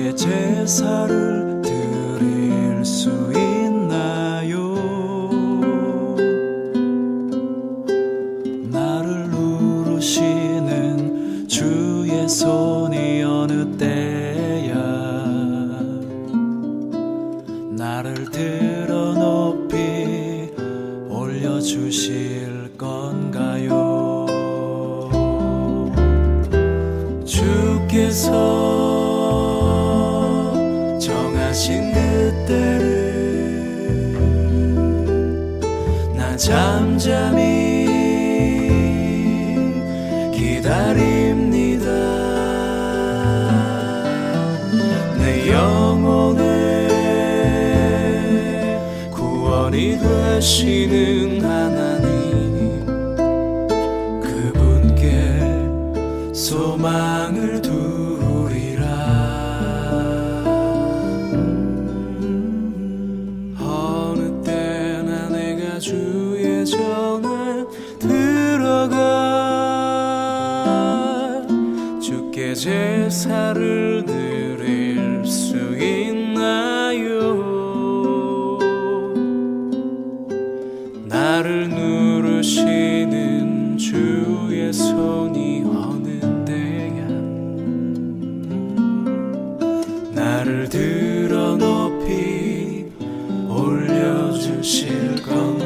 주께 제사를 드릴 수 있나요 나를 누르시는 주의 손이 어느 때야 나를 들어 높이 올려주실 건가요? 주께서 정하신 그때를 나 잠잠히 기다립니다. 내 영혼의 구원이 되시는 하나님 그분께 소망을 제사를 드릴 수 있나요? 나를 누르시는 주의 손이 어느 때야? 나를 들어 높이 올려주실 건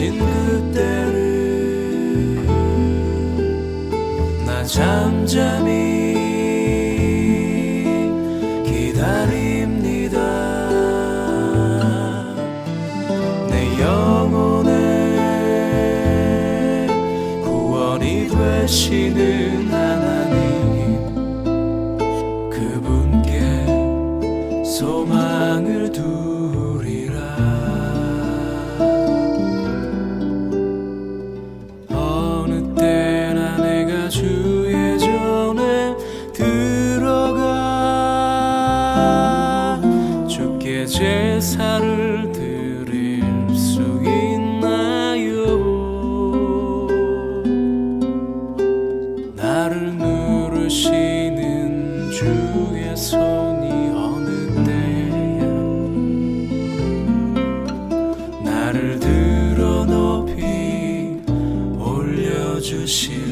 정하신 그때를 나 잠잠히 주께 제사를 드릴 수 있나요? 나를 누르시는 주의 손이 어느 때야 나를 들어 높이 올려주시